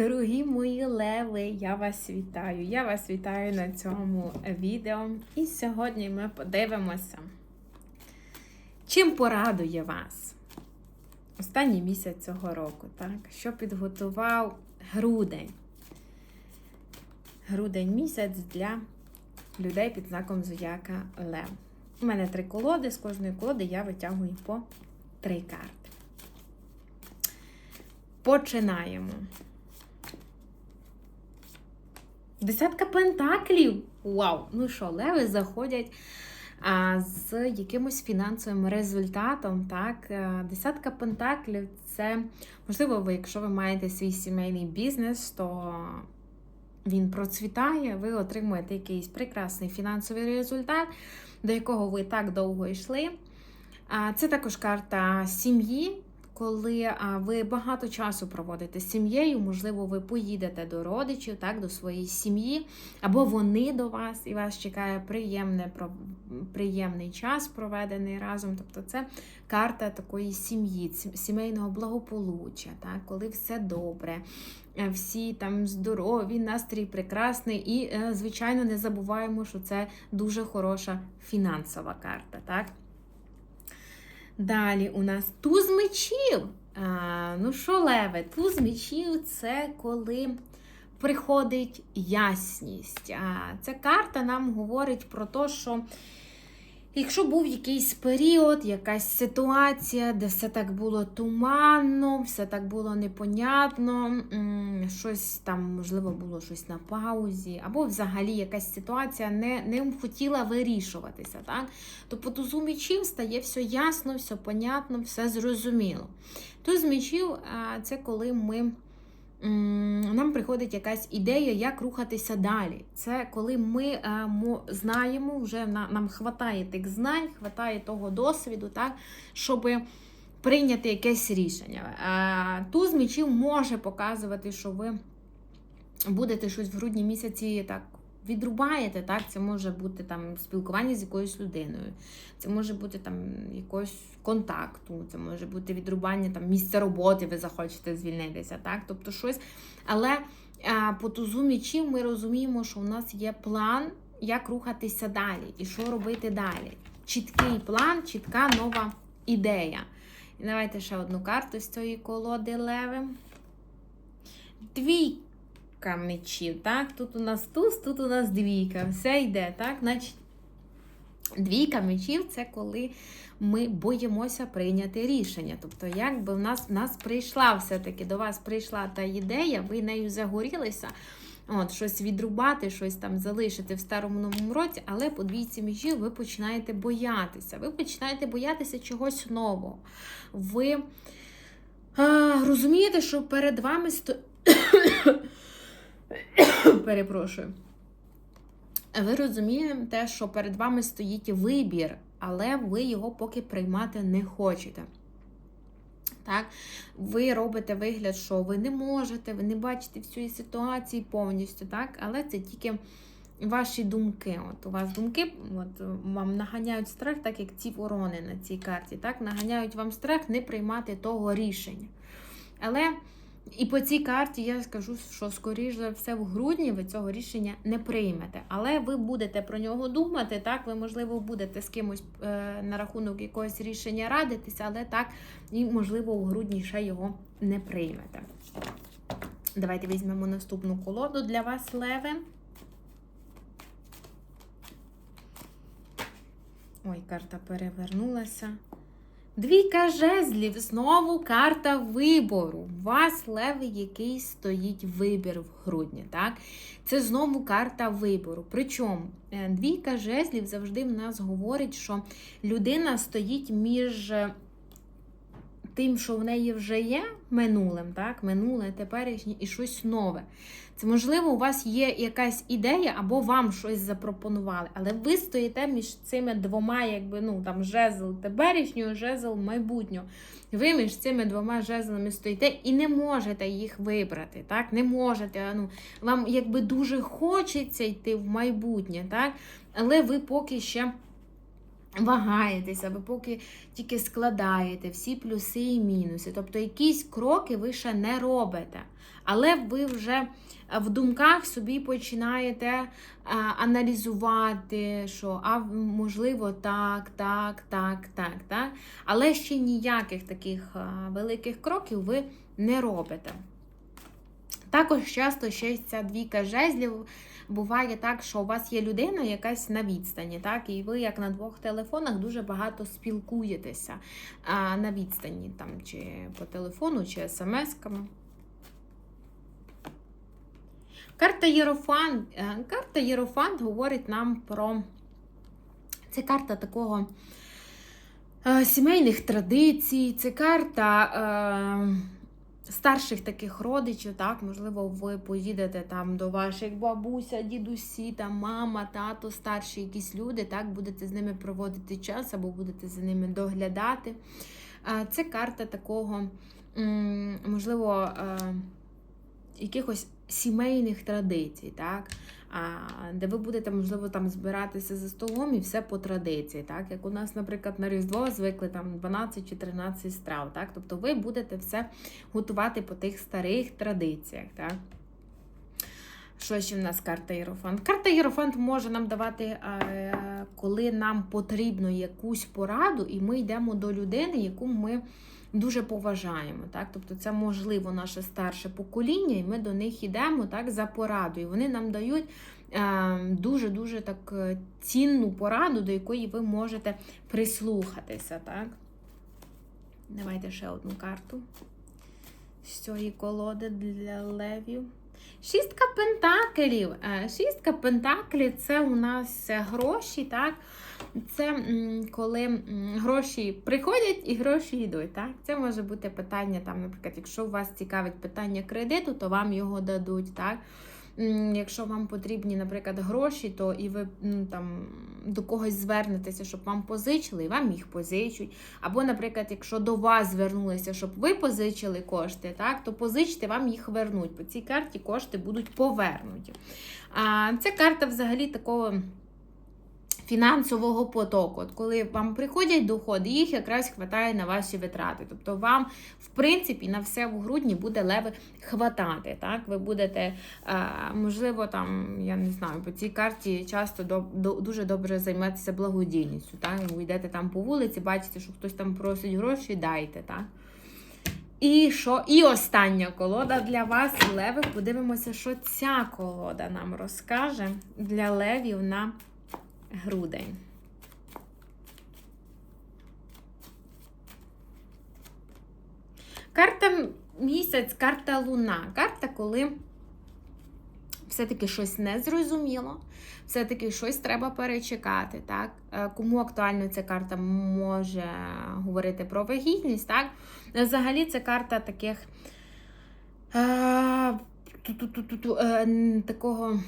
Дорогі мої леви, я вас вітаю. Я вас вітаю на цьому відео. І сьогодні ми подивимося, чим порадує вас останній місяць цього року, так? що підготував грудень. Грудень місяць для людей під знаком Зодіака Лев. У мене три колоди, з кожної колоди я витягую по три карти. Починаємо. Десятка пентаклів. Вау! Ну що, леви заходять а, з якимось фінансовим результатом. Так? Десятка пентаклів це, можливо, ви, якщо ви маєте свій сімейний бізнес, то він процвітає, ви отримуєте якийсь прекрасний фінансовий результат, до якого ви так довго йшли. Це також карта сім'ї коли ви багато часу проводите з сім'єю, можливо, ви поїдете до родичів, так, до своєї сім'ї, або вони до вас, і вас чекає приємне, приємний час, проведений разом. Тобто це карта такої сім'ї, сімейного благополуччя, так, коли все добре. Е, всі там здорові, настрій прекрасний, і, е, звичайно, не забуваємо, що це дуже хороша фінансова карта. так? Далі у нас туз мечів. А, Ну що, леве, туз мечів це коли приходить ясність. А, Ця карта нам говорить про те, що Якщо був якийсь період, якась ситуація, де все так було туманно, все так було непонятно, щось там, можливо, було щось на паузі, або взагалі якась ситуація не не хотіла вирішуватися, так? то по тузу мечів стає все ясно, все понятно, все зрозуміло. Туз мечів це коли ми нам приходить якась ідея, як рухатися далі. Це коли ми е, знаємо, вже нам хватає тих знань, хватає того досвіду, так, щоб прийняти якесь рішення. Е, туз мічів може показувати, що ви будете щось в грудні місяці так відрубаєте, так, це може бути там спілкування з якоюсь людиною, це може бути там якогось контакту, це може бути відрубання там місця роботи, ви захочете звільнитися, так, тобто щось. Але а, по тузу мічів ми розуміємо, що у нас є план, як рухатися далі і що робити далі. Чіткий план, чітка нова ідея. І давайте ще одну карту з цієї колоди леви. Дві двійка мечів. так? Тут у нас туз, тут у нас двійка. Все йде, так? Значить, Двійка мечів це коли ми боїмося прийняти рішення. Тобто, якби в нас в нас прийшла все-таки до вас прийшла та ідея, ви нею загорілися, от, щось відрубати, щось там залишити в старому новому році, але по двійці мечів ви починаєте боятися. Ви починаєте боятися чогось нового. Ви а, розумієте, що перед вами сто. Перепрошую. Ви розумієте, що перед вами стоїть вибір, але ви його поки приймати не хочете. Так? Ви робите вигляд, що ви не можете, ви не бачите всієї ситуації повністю, так? але це тільки ваші думки. От У вас думки от, вам наганяють страх, так як ці ворони на цій карті. так? Наганяють вам страх не приймати того рішення. Але. І по цій карті я скажу, що, скоріш за все, в грудні ви цього рішення не приймете. Але ви будете про нього думати. Так, ви, можливо, будете з кимось е, на рахунок якогось рішення радитися, але так, і, можливо, у грудні ще його не приймете. Давайте візьмемо наступну колоду для вас, Леви. Ой, карта перевернулася. Двійка жезлів, знову карта вибору. У вас леви, який стоїть вибір в грудні. так? Це знову карта вибору. Причому е, двійка жезлів завжди в нас говорить, що людина стоїть між тим, що в неї вже є минулим, так? минуле, теперішнє і щось нове. Це, можливо, у вас є якась ідея, або вам щось запропонували, але ви стоїте між цими двома, якби ну там жезл теперішнього, жезл майбутнього. Ви між цими двома жезлами стоїте і не можете їх вибрати. так? Не можете. ну, Вам якби дуже хочеться йти в майбутнє, так? але ви поки ще вагаєтеся, ви поки тільки складаєте всі плюси і мінуси. Тобто якісь кроки ви ще не робите. Але ви вже в думках собі починаєте а, аналізувати, що а можливо так, так, так, так, так. Але ще ніяких таких а, великих кроків ви не робите. Також часто ще ця двійка жезлів буває так, що у вас є людина якась на відстані, так, і ви, як на двох телефонах, дуже багато спілкуєтеся а, на відстані, там, чи по телефону, чи смс-ками. Карта Єрофант. Карта Єрофант говорить нам про. Це карта такого е, сімейних традицій, це карта. Е, старших таких родичів, так, можливо, ви поїдете там до ваших бабуся, дідусі, там мама, тато, старші якісь люди, так, будете з ними проводити час або будете за ними доглядати. Це карта такого, можливо, якихось сімейних традицій, так? Де ви будете, можливо, там збиратися за столом і все по традиції. так? Як у нас, наприклад, на Різдво звикли там 12 чи 13 страв. так? Тобто ви будете все готувати по тих старих традиціях. так? Що ще в нас карта Єрофант? Карта Єрофант може нам давати, коли нам потрібно якусь пораду, і ми йдемо до людини, яку ми дуже поважаємо. Так? Тобто це, можливо, наше старше покоління, і ми до них йдемо так, за порадою. Вони нам дають дуже-дуже так е, цінну пораду, до якої ви можете прислухатися. Так? Давайте ще одну карту з цієї колоди для левів. Шістка пентаклів. Е, шістка пентаклів це у нас гроші, так? Це коли гроші приходять і гроші йдуть. Так? Це може бути питання, там, наприклад, якщо вас цікавить питання кредиту, то вам його дадуть. так? Якщо вам потрібні, наприклад, гроші, то і ви ну, там до когось звернетеся, щоб вам позичили, і вам їх позичуть. Або, наприклад, якщо до вас звернулися, щоб ви позичили кошти, так, то позичте, вам їх вернуть. По цій карті кошти будуть повернуті. А Це карта взагалі такого фінансового потоку. От Коли вам приходять доходи, їх якраз хватає на ваші витрати. Тобто вам, в принципі, на все в грудні буде леви хватати. Так? Ви будете, е, можливо, там, я не знаю, по цій карті часто дуже добре займатися благодійністю. Так? Ви йдете там по вулиці, бачите, що хтось там просить гроші, дайте. Так? І що? І остання колода для вас, леви. Подивимося, що ця колода нам розкаже для левів на грудень. Карта місяць, карта луна. Карта, коли все-таки щось не зрозуміло, все-таки щось треба перечекати. так? Е, кому актуальна ця карта може говорити про вагітність, так? Взагалі, це карта таких е, е, такого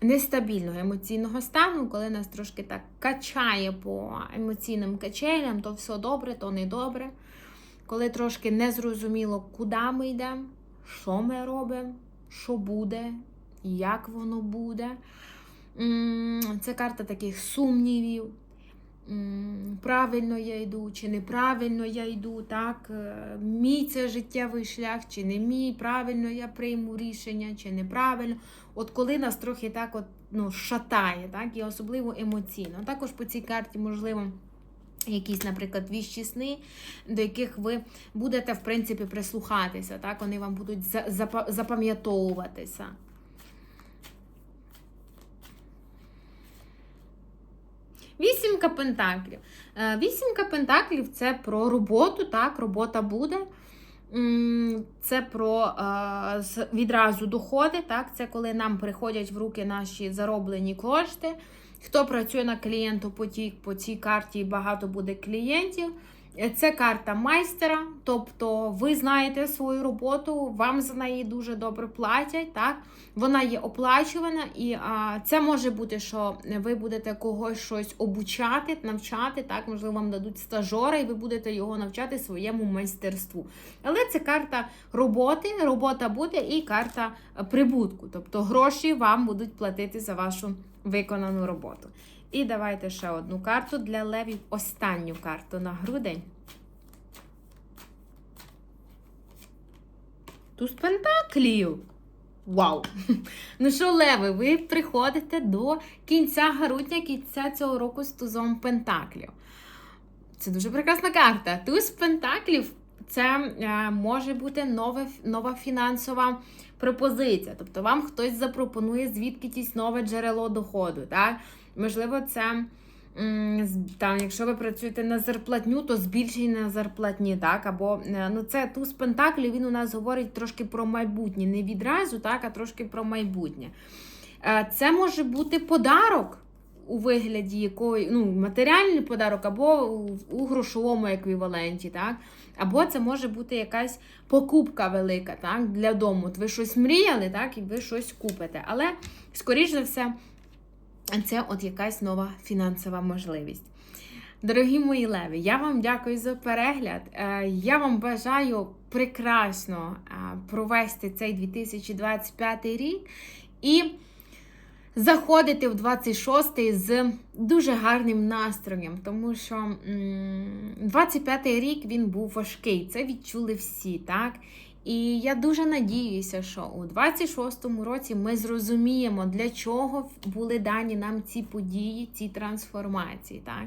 нестабільного емоційного стану, коли нас трошки так качає по емоційним качелям, то все добре, то не добре. Коли трошки незрозуміло, куди ми йдемо, що ми робимо, що буде, як воно буде. Це карта таких сумнівів. Правильно я йду, чи неправильно я йду, так? Е, мій це життєвий шлях, чи не мій, правильно я прийму рішення, чи неправильно. От коли нас трохи так от, ну, шатає, так? і особливо емоційно. Також по цій карті, можливо, якісь, наприклад, віщі сни, до яких ви будете, в принципі, прислухатися, так? вони вам будуть запам'ятовуватися. Вісімка пентаклів. Е, вісімка пентаклів це про роботу, так, робота буде. Це про е, відразу доходи. так, Це коли нам приходять в руки наші зароблені кошти. Хто працює на клієнтопотік, по цій карті багато буде клієнтів. Це карта майстера, тобто ви знаєте свою роботу, вам за неї дуже добре платять. так? Вона є оплачувана, і а, це може бути, що ви будете когось щось обучати, навчати. так? Можливо, вам дадуть стажора, і ви будете його навчати своєму майстерству. Але це карта роботи, робота буде і карта прибутку. Тобто гроші вам будуть платити за вашу виконану роботу. І давайте ще одну карту для левів. Останню карту на грудень. Туз пентаклів. Вау! Ну що, леви, ви приходите до кінця грудня, кінця цього року з тузом пентаклів. Це дуже прекрасна карта. Туз пентаклів це е, може бути нове, нова фінансова пропозиція. Тобто вам хтось запропонує звідки тісь нове джерело доходу. Так? Можливо, це там, якщо ви працюєте на зарплатню, то збільшення на зарплатні, так? Або е, ну, це туз пентаклів, він у нас говорить трошки про майбутнє. Не відразу, так, а трошки про майбутнє. Е, Це може бути подарок у вигляді якої, ну, матеріальний подарок, або у, грошовому еквіваленті, так? Або це може бути якась покупка велика, так, для дому. От ви щось мріяли, так, і ви щось купите. Але, скоріш за все, це от якась нова фінансова можливість. Дорогі мої леви, я вам дякую за перегляд. Е, Я вам бажаю прекрасно е, провести цей 2025 рік і заходити в 26-й з дуже гарним настроєм, тому що 25-й рік він був важкий. Це відчули всі, так? І я дуже надіюся, що у 26-му році ми зрозуміємо, для чого були дані нам ці події, ці трансформації. Так?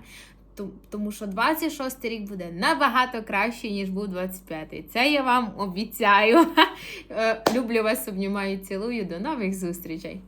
Тому що 26-й рік буде набагато кращий, ніж був 25-й. Це я вам обіцяю. Е, Люблю вас, обнімаю, цілую. До нових зустрічей!